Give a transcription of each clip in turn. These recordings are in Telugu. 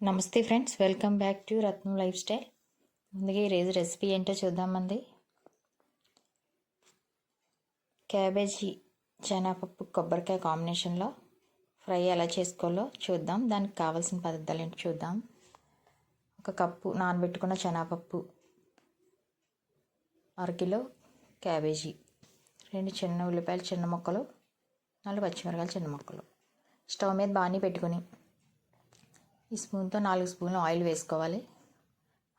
నమస్తే friends welcome back to Ratnam life style. ముందుగా ఈరోజు రెసిపీ ఏంటో చూద్దామండి. క్యాబేజీ శనగపప్పు కొబ్బరికాయ కాంబినేషన్లో ఫ్రై ఎలా చేసుకోవాలో చూద్దాం. దానికి కావాల్సిన పదార్థాలు ఏంటో చూద్దాం. ఒక కప్పు నానబెట్టుకున్న శనగపప్పు అరకిలో క్యాబేజీ రెండు చిన్న ఉల్లిపాయలు చిన్న ముక్కలు నాలుగు పచ్చిమిరకాయలు చిన్న ముక్కలు. స్టవ్ మీద బాగానే పెట్టుకుని ఈ స్పూన్తో నాలుగు స్పూన్లు ఆయిల్ వేసుకోవాలి.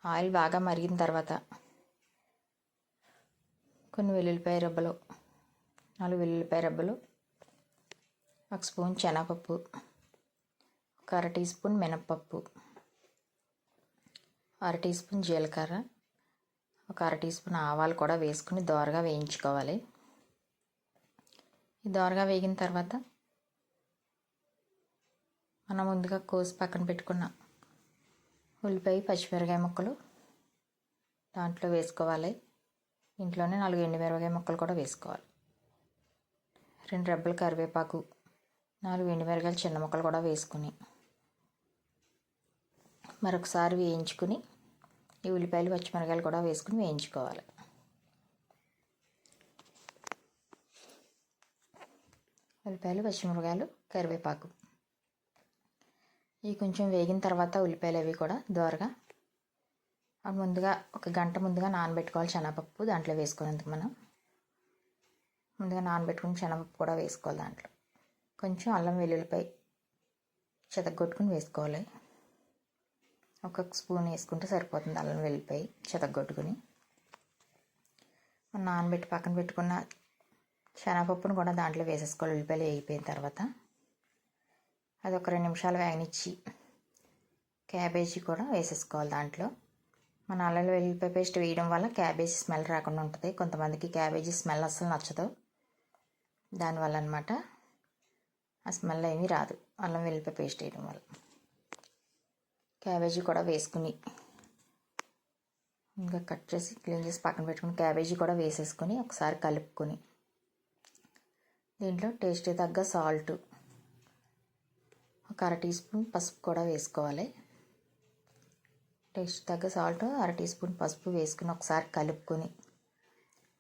ఆయిల్ బాగా మరిగిన తర్వాత కొన్ని వెల్లుల్లిపాయ రబ్బలు నాలుగు వెల్లుల్లిపాయ రబ్బలు ఒక స్పూన్ శనగపప్పు ఒక అర టీ స్పూన్ మినప్పప్పు అర టీ స్పూన్ జీలకర్ర ఒక అర టీ స్పూన్ ఆవాలు కూడా వేసుకుని దోరగా వేయించుకోవాలి. ఈ దోరగా వేగిన తర్వాత మనం ముందుగా కోసి పక్కన పెట్టుకున్న ఉల్లిపాయ పచ్చిమిరకాయ ముక్కలు దాంట్లో వేసుకోవాలి. ఇంట్లోనే నాలుగు ఎండుమిరపకాయ ముక్కలు కూడా వేసుకోవాలి. రెండు రెబ్బల కరివేపాకు నాలుగు ఎండుమిరకాయలు చిన్న ముక్కలు కూడా వేసుకుని మరొకసారి వేయించుకుని ఈ ఉల్లిపాయలు పచ్చిమిరకాయలు కూడా వేసుకుని వేయించుకోవాలి. ఉల్లిపాయలు పచ్చిమిరకాయలు కరివేపాకు. ఇవి కొంచెం వేగిన తర్వాత ఉల్లిపాయలు అవి కూడా దోరగా ముందుగా ఒక గంట ముందుగా నానబెట్టుకోవాలి శనగపప్పు దాంట్లో వేసుకునేందుకు మనం. ముందుగా నానబెట్టుకుని శనగపప్పు కూడా వేసుకోవాలి దాంట్లో. కొంచెం అల్లం వెల్లుల్లిపై చెతగొట్టుకుని వేసుకోవాలి. ఒక స్పూన్ వేసుకుంటే సరిపోతుంది అల్లం వెల్లుల్లిపాయ చెతగొట్టుకుని. నానబెట్టి పక్కన పెట్టుకున్న శనగపప్పును కూడా దాంట్లో వేసేసుకోవాలి. ఉల్లిపాయలు వేగిపోయిన తర్వాత అది ఒక రెండు నిమిషాలు వేగనిచ్చి క్యాబేజీ కూడా వేసేసుకోవాలి దాంట్లో. మన అల్లం వెల్లిపాయ పేస్ట్ వేయడం వల్ల క్యాబేజీ స్మెల్ రాకుండా ఉంటుంది. కొంతమందికి క్యాబేజీ స్మెల్ అస్సలు నచ్చదు. దానివల్ల అనమాట ఆ స్మెల్ ఏమీ రాదు. అల్లం వెల్లిపాయ పేస్ట్ వేయడం వల్ల. క్యాబేజీ కూడా వేసుకుని ఇంకా కట్ చేసి క్లీన్ చేసి పక్కన పెట్టుకుని క్యాబేజీ కూడా వేసేసుకొని ఒకసారి కలుపుకొని దీంట్లో టేస్ట్ తగ్గ సాల్ట్ ఒక అర టీ స్పూన్ పసుపు కూడా వేసుకోవాలి. టేస్ట్ తగ్గ సాల్ట్ అర టీ స్పూన్ పసుపు వేసుకుని ఒకసారి కలుపుకొని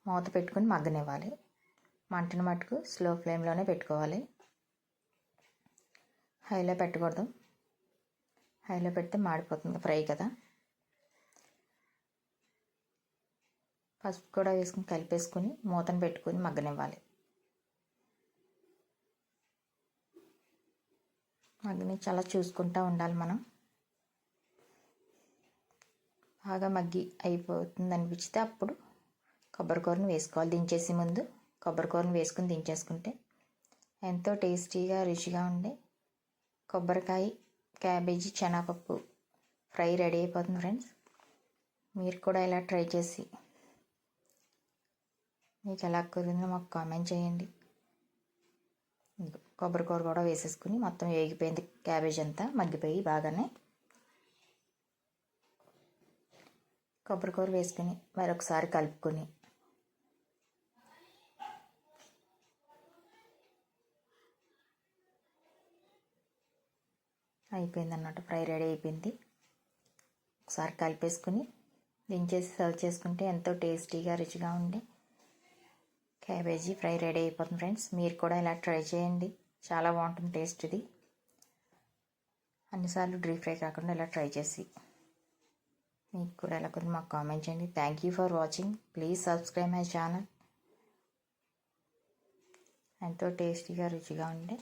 మూత పెట్టుకుని మగ్గనివ్వాలి. మంటను మట్టుకు స్లో ఫ్లేమ్లోనే పెట్టుకోవాలి. హైలో పెట్టకూడదు. హైలో పెడితే మాడిపోతుంది ఫ్రై కదా. పసుపు కూడా వేసుకుని కలిపేసుకుని మూతను పెట్టుకొని మగ్గనివ్వాలి. మగ్గిని చాలా చూసుకుంటూ ఉండాలి మనం. బాగా మగ్గి అయిపోతుంది అనిపిస్తే అప్పుడు కొబ్బరికూరను వేసుకోవాలి. దించేసి ముందు కొబ్బరికూరను వేసుకుని దించేసుకుంటే ఎంతో టేస్టీగా రుచిగా ఉండే కొబ్బరికాయ క్యాబేజీ శనగపప్పు ఫ్రై రెడీ అయిపోతుంది ఫ్రెండ్స్. మీరు కూడా ఇలా ట్రై చేసి మీకు ఎలా కుదిరిందో మాకు కామెంట్ చేయండి. కొబ్బరికూర కూడా వేసేసుకుని మొత్తం వేగిపోయింది క్యాబేజ్ అంతా మగ్గిపోయి బాగానే. కొబ్బరికూర వేసుకుని మరొకసారి కలుపుకొని. అయిపోయింది అన్నమాట ఫ్రై రెడీ అయిపోయింది. ఒకసారి కలిపేసుకుని దించేసి సర్వ్ చేసుకుంటే ఎంతో టేస్టీగా రుచిగా ఉండే క్యాబేజీ ఫ్రై రెడీ అయిపోతుంది ఫ్రెండ్స్. మీరు కూడా ఇలా ట్రై చేయండి. చాలా బాగుంటుంది టేస్ట్ ఇది. అన్నిసార్లు డీప్ ఫ్రై కాకుండా ఇలా ట్రై చేసి మీకు కూడా ఎలా కొంచెం మాకు కామెంట్ చేయండి. Thank you for watching please subscribe my channel ఎంతో టేస్టీగా రుచిగా ఉండే